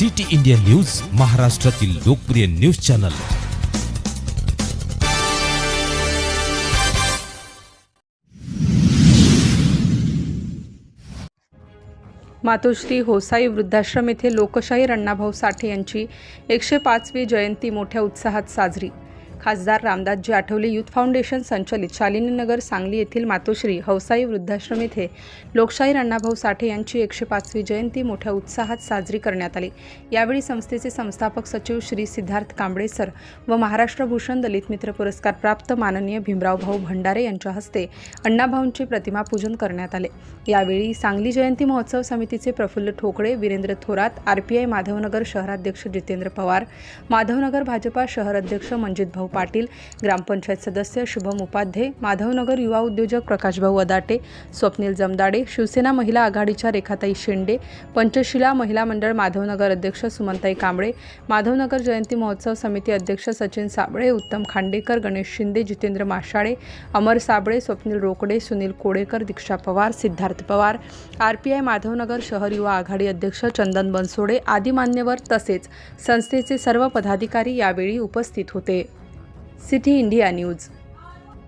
City India news महाराष्ट्रातील लोकप्रिय news channel. मातोश्री होसाई वृद्धाश्रम येथे लोकशाही अण्णाभाऊ साठे यांची एकशे पाचवी जयंती मोठ्या उत्साहात साजरी. खासदार रामदासजी आठवले युथ फाउंडेशन संचलित शालिनीनगर सांगली येथील मातोश्री हौसाई वृद्धाश्रम येथे लोकशाही अण्णाभाऊ साठे यांची एकशे पाचवी जयंती मोठ्या उत्साहात साजरी करण्यात आली. यावेळी संस्थेचे संस्थापक सचिव श्री सिद्धार्थ कांबळे सर व महाराष्ट्र भूषण दलित मित्र पुरस्कार प्राप्त माननीय भीमरावभाऊ भंडारे यांच्या हस्ते अण्णाभाऊंचे प्रतिमा पूजन करण्यात आले. यावेळी सांगली जयंती महोत्सव समितीचे प्रफुल्ल ठोकळे वीरेंद्र थोरात आरपीआय माधवनगर शहराध्यक्ष जितेंद्र पवार माधवनगर भाजपा शहर अध्यक्ष मंजित भाऊ पाटील ग्रामपंचायत सदस्य शुभम उपाध्ये माधवनगर युवा उद्योजक प्रकाशभाऊ अदाटे स्वप्नील जमदाडे शिवसेना महिला आघाडीच्या रेखाताई शेंडे पंचशिला महिला मंडळ माधवनगर अध्यक्ष सुमनताई कांबळे माधवनगर जयंती महोत्सव समिती अध्यक्ष Sachin Sable Uttam Khandekar Ganesh Shinde Jitendra Mashale Amar Sable Swapnil Rokade Sunil Kodekar Diksha Pawar Siddharth Pawar R P I Madhavnagar शहर युवा आघाडी अध्यक्ष चंदन बनसोडे आदी मान्यवर तसेच संस्थेचे सर्व पदाधिकारी यावेळी उपस्थित होते. City India News.